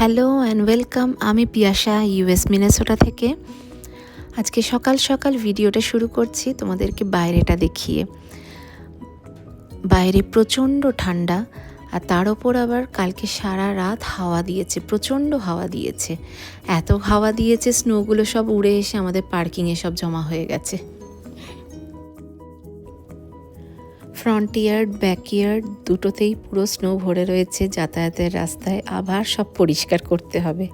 Hello and welcome, আমি Piyasa US Minnesota থেকে। আজকে সকাল সকাল ভিডিওটা শুরু করছি তোমাদেরকে বাইরেটা দেখিয়ে। বাইরে প্রচণ্ড ঠান্ডা আর তার ওপর আবার কালকে সারা রাত হাওয়া দিয়েছে, প্রচণ্ড হাওয়া দিয়েছে। এত হাওয়া দিয়েছে স্নোগুলো সব উড়ে এসে আমাদের পার্কিংয়ে সব জমা হয়ে গেছে। ফ্রন্ট ইয়ার্ড ব্যাক ইয়ার্ড দুটোতেই পুরো স্নো ভরে রয়েছে যাতায়াতের রাস্তায়। আবার সব পরিষ্কার করতে হবে।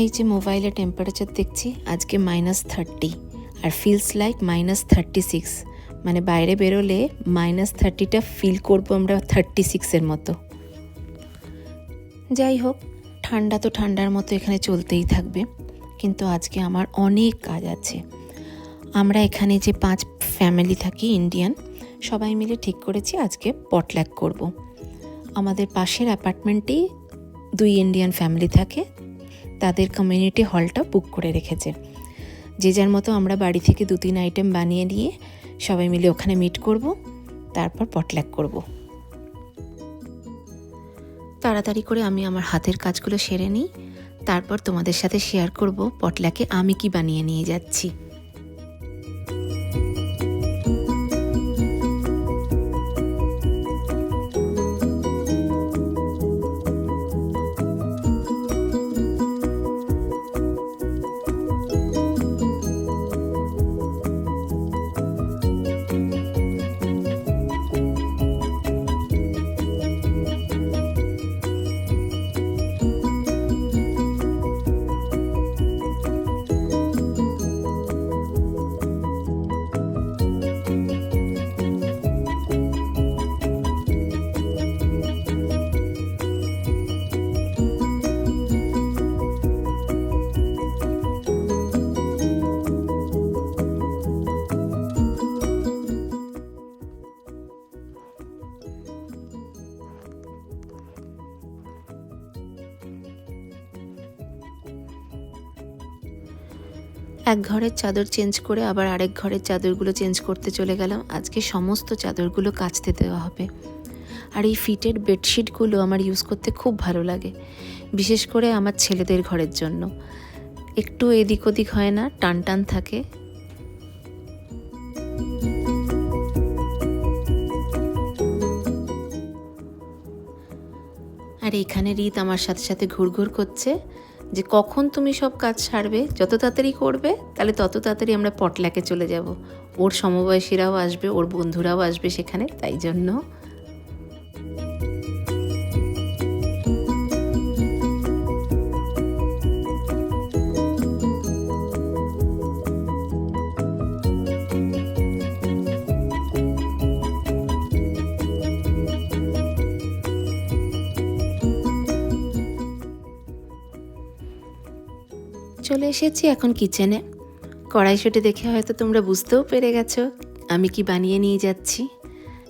এই যে মোবাইলে টেম্পারেচার দেখছি, আজকে মাইনাস থার্টি আর feels like minus thirty six মানে বাইরে বেরোলে মাইনাস থার্টিটা ফিল করব আমরা থার্টি সিক্সের মতো। যাই হোক ঠান্ডা তো ঠান্ডার মতো এখানে চলতেই থাকবে। কিন্তু আজকে আমার অনেক কাজ আছে। আমরা এখানে যে পাঁচ ফ্যামিলি থাকি ইন্ডিয়ান সবাই মিলে ঠিক করেছি আজকে পটল্যাক করব। আমাদের পাশের অ্যাপার্টমেন্টেই দুই ইন্ডিয়ান ফ্যামিলি থাকে। তাদের কমিউনিটি হলটা বুক করে রেখেছে। যে যার মতো আমরা বাড়ি থেকে দু তিন আইটেম বানিয়ে নিয়ে সবাই মিলে ওখানে মিট করব, তারপর পটল্যাক করব। তাড়াতাড়ি করে আমি আমার হাতের কাজগুলো সেরে নিই। তারপর তোমাদের সাথে শেয়ার করব পটলাকে আমি কি বানিয়ে নিয়ে যাচ্ছি। এক ঘরের চাদর চেঞ্জ করে আবার আরেক ঘরের চাদরগুলো চেঞ্জ করতে চলে গেলাম। আজকে সমস্ত চাদরগুলো কাচতে দেওয়া হবে। আর এই ফিটেড বেডশিটগুলো আমার ইউজ করতে খুব ভালো লাগে, বিশেষ করে আমার ছেলেদের ঘরের জন্য। একটু এদিক ওদিক হয় না, টান টান থাকে। আর এখানে রীত আমার সাথে সাথে ঘুরঘুর করছে। যে কখন তুমি সব কাজ সারবে, যত তাড়াতাড়ি করবে, তাহলে তত তাড়াতাড়ি আমরা পটলাকে চলে যাব। ওর সমবয়সীরাও আসবে, ওর বন্ধুরাও আসবে সেখানে, তাই জন্য চলে এসেছি এখন কিচেনে। কড়াইশুটি দেখে হয়তো তোমরা বুঝতেও পেরে গেছো, আমি কি বানিয়ে নিয়ে যাচ্ছি?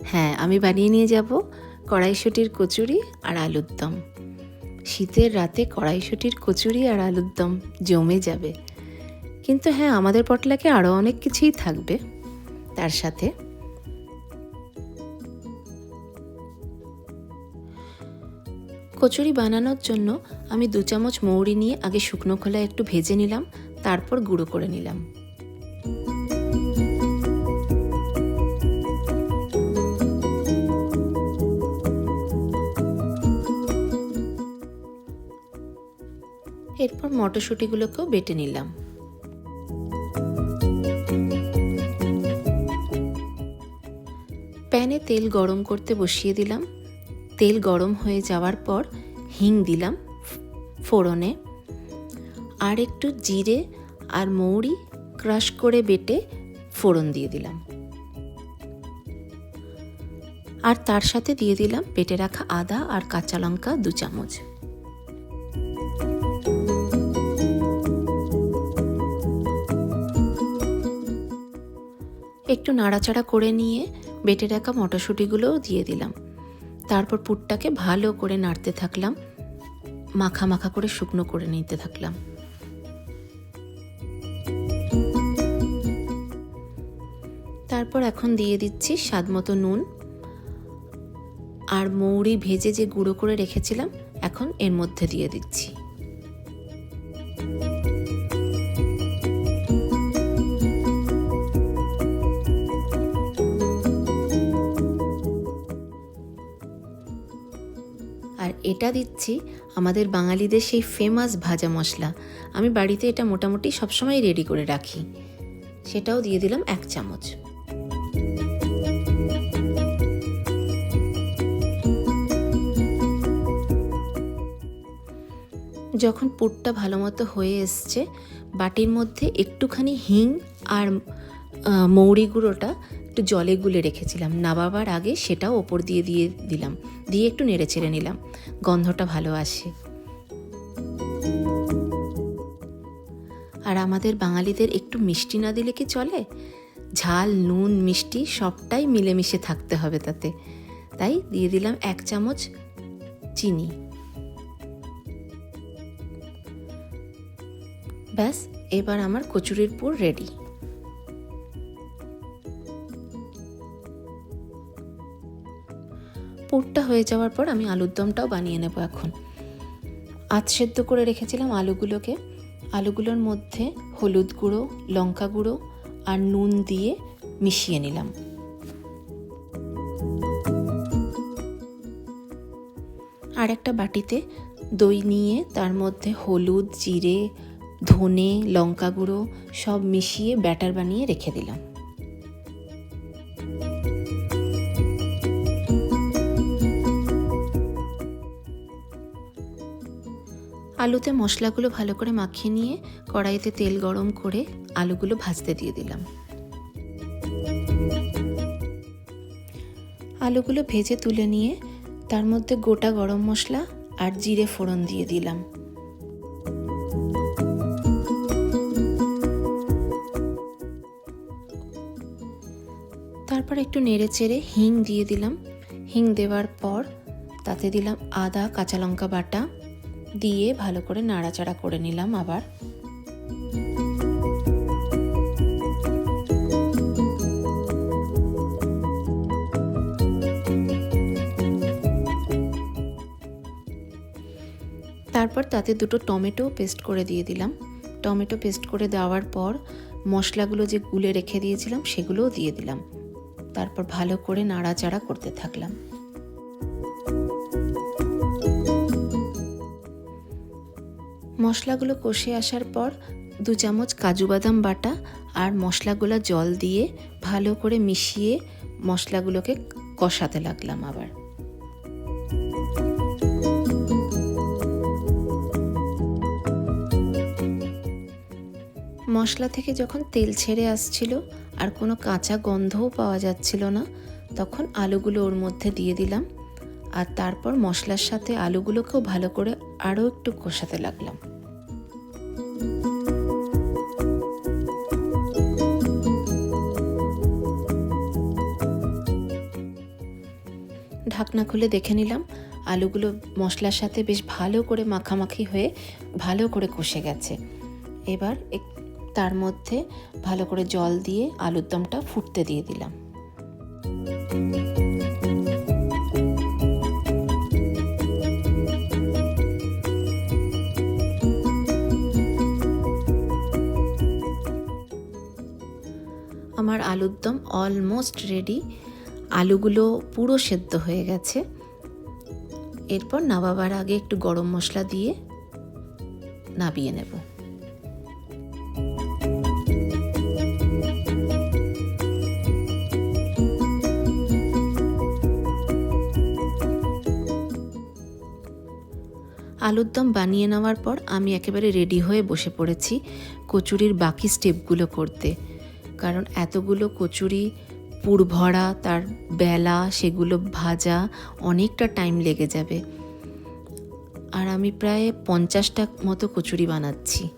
হ্যাঁ আমি বানিয়ে নিয়ে যাব কড়াইশুটির কচুরি আর আলুর দম। শীতের রাতে কড়াইশুটির কচুরি আর আলুর দম জমে যাবে। কিন্তু হ্যাঁ আমাদের পটলাকে আরও অনেক কিছুই থাকবে। তার সাথে কচুরি বানানোর জন্য আমি দু চামচ মৌরি নিয়ে আগে শুকনো খোলায় একটু ভেজে নিলাম, তারপর গুঁড়ো করে নিলাম। এরপর মটরশুঁটিগুলোকেও বেটে নিলাম। প্যানে তেল গরম করতে বসিয়ে দিলাম। তেল গরম হয়ে যাওয়ার পর হিং দিলাম ফোড়নে। আর একটু জিরে আর মৌরি ক্রাশ করে বেটে ফোড়ন দিয়ে দিলাম। আর তার সাথে দিয়ে দিলাম পেটে রাখা আদা আর কাঁচা লঙ্কা দু চামচ। একটু নাড়াচাড়া করে নিয়ে বেটে রাখা মটরশুঁটিগুলোও দিয়ে দিলাম। তারপর পুটটাকে ভালো করে নাড়তে থাকলাম, মাখা মাখা করে শুকনো করে নিতে থাকলাম। তারপর এখন দিয়ে দিচ্ছি স্বাদ মতো নুন। আর মৌরি ভেজে যে গুঁড়ো করে রেখেছিলাম, এখন এর মধ্যে দিয়ে দিচ্ছি। এটা দিচ্ছি, আমাদের বাঙালিদের সেই ফেমাস ভাজা মশলা। আমি বাড়িতে এটা মোটামুটি সবসময় রেডি করে রাখি। সেটাও দিয়ে দিলাম এক চামচ। যখন পুরটা ভালো মতো হয়ে এসছে, বাটির মধ্যে একটুখানি হিং আর মৌরি গুঁড়োটা একটু জলে গুলে রেখেছিলাম। নাবাবার আগে সেটাও ওপর দিয়ে দিয়ে দিলাম। দিয়ে একটু নেড়ে চেড়ে নিলাম। গন্ধটা ভালো আসে। আর আমাদের বাঙালিদের একটু মিষ্টি না দিলে কি চলে? ঝাল, নুন, মিষ্টি সবটাই মিলেমিশে থাকতে হবে তাতে। তাই দিয়ে দিলাম এক চামচ চিনি। ব্যাস, এবার আমার কচুরির পুর রেডি পুরটা হয়ে যাওয়ার পর আমি আলুর দমটাও বানিয়ে নেব এখন। আধ সেদ্ধ করে রেখেছিলাম আলুগুলোকে। আলুগুলোর মধ্যে হলুদ গুঁড়ো, লঙ্কা গুঁড়ো আর নুন দিয়ে মিশিয়ে নিলাম। আর একটা বাটিতে দই নিয়ে তার মধ্যে হলুদ, জিরে, ধনে, লঙ্কা গুঁড়ো সব মিশিয়ে ব্যাটার বানিয়ে রেখে দিলাম। আলুতে মশলাগুলো ভালো করে মাখিয়ে নিয়ে কড়াইতে তেল গরম করে আলুগুলো ভাজতে দিয়ে দিলাম। আলুগুলো ভেজে তুলে নিয়ে তার মধ্যে গোটা গরম মশলা আর জিরে ফোড়ন দিয়ে দিলাম। তারপর একটু নেড়ে চেড়ে হিং দিয়ে দিলাম। হিং দেওয়ার পর তাতে দিলাম আদা, কাঁচা লঙ্কা বাটা দিয়ে ভালো করে নাড়াচাড়া করে নিলাম আবার। তারপর তাতে দুটো টমেটো পেস্ট করে দিয়ে দিলাম। টমেটো পেস্ট করে দেওয়ার পর মশলাগুলো যে গুলে রেখে দিয়েছিলাম সেগুলোও দিয়ে দিলাম। তারপর ভালো করে নাড়াচাড়া করতে থাকলাম। মশলাগুলো কষে আসার পর দু চামচ কাজু বাদাম বাটা আর মশলাগুলো জল দিয়ে ভালো করে মিশিয়ে মশলাগুলোকে কষাতে লাগলাম আবার। মশলা থেকে যখন তেল ছেড়ে আসছিল আর কোনো কাঁচা গন্ধও পাওয়া যাচ্ছিল না, তখন আলুগুলো ওর মধ্যে দিয়ে দিলাম আর তারপর মশলার সাথে আলুগুলোকেও ভালো করে আরও একটু কষাতে লাগলাম। ঢাকনা খুলে দেখে নিলাম। আলুগুলো মশলার সাথে বেশ ভালো করে মাখামাখি হয়ে ভালো করে কষে গেছে। এবার তার মধ্যে ভালো করে জল দিয়ে আলুর দমটা ফুটতে দিয়ে দিলাম। আমার আলুর দম অলমোস্ট রেডি আলুগুলো পুরো সেদ্ধ হয়ে গেছে। এরপর নাবাবার আগে একটু গরম মশলা দিয়ে নাবিয়ে নেব। আলুর দম বানিয়ে নেওয়ার পর আমি একেবারে রেডি হয়ে বসে পড়েছি কচুরির বাকি স্টেপগুলো করতে। কারণ এতগুলো কচুরি পুর ভরা তার বেলা, সেগুলো ভাজা, অনেকটা টাইম লেগে যাবে। আর আমি প্রায় পঞ্চাশটা মতো কচুরি বানাচ্ছি।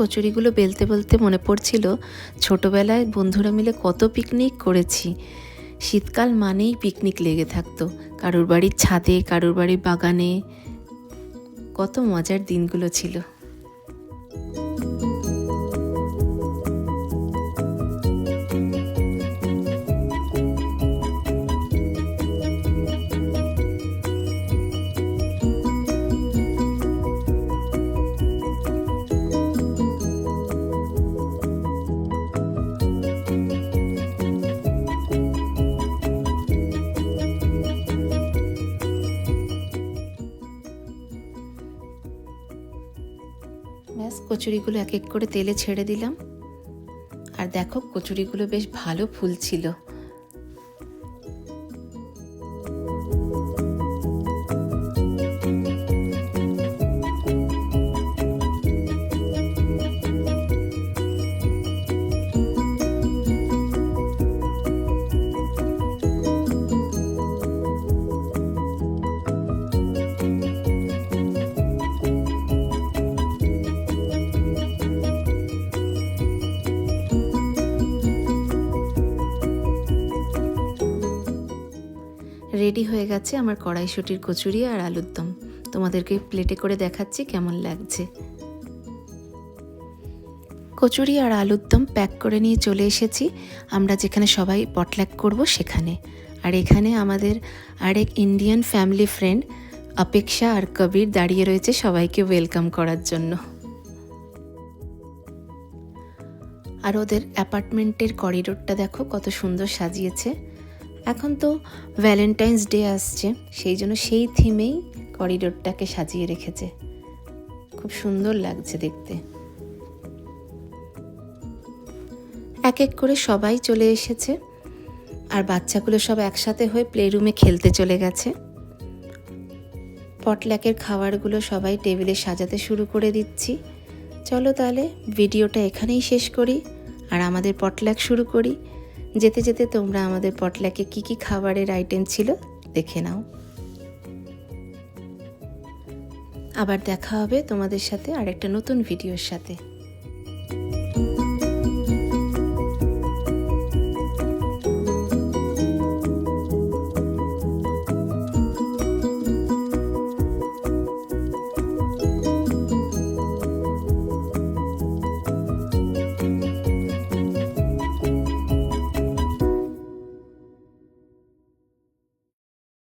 কচুরিগুলো বেলতে বলতে মনে পড়ছিল, ছোটোবেলায় বন্ধুরা মিলে কত পিকনিক করেছি। শীতকাল মানেই পিকনিক লেগে থাকতো, কারোর বাড়ির ছাদে, কারোর বাড়ির বাগানে। কত মজার দিনগুলো ছিল। কচুরিগুলো এক এক করে তেলে ছেড়ে দিলাম। আর দেখো কচুরিগুলো বেশ ভালো ফুলছিল। রেডি হয়ে গেছে আমার কড়াইশুটির কচুরি আর আলুর দম। তোমাদেরকে প্লেটে করে দেখাচ্ছি কেমন লাগছে। কচুরি আর আলুর দম প্যাক করে নিয়ে চলে এসেছি। আমরা যেখানে সবাই পটল্যাক করব সেখানে। আর এখানে আমাদের আরেক ইন্ডিয়ান ফ্যামিলি ফ্রেন্ড অপেক্ষা আর কবির দাঁড়িয়ে রয়েছে সবাইকে ওয়েলকাম করার জন্য। আর ওদের অ্যাপার্টমেন্টের করিডোরটা দেখো কত সুন্দর সাজিয়েছে। এখন তো ভ্যালেন্টাইন্স ডে আসছে, সেই জন্য সেই থিমেই করিডোরটাকে সাজিয়ে রেখেছে। খুব সুন্দর লাগছে দেখতে। এক এক করে সবাই চলে এসেছে, আর বাচ্চাগুলো সব একসাথে হয়ে প্লে রুমে খেলতে চলে গেছে। পটল্যাকের খাবারগুলো সবাই টেবিলে সাজাতে শুরু করে দিচ্ছি। চলো তাহলে ভিডিওটা এখানেই শেষ করি, আর আমাদের পটল্যাক শুরু করি। যেতে যেতে তোমরা আমাদের পটলাকে কি কি খাবারের আইটেম ছিল দেখে নাও। আবার দেখা হবে তোমাদের সাথে আর একটা নতুন ভিডিওর সাথে।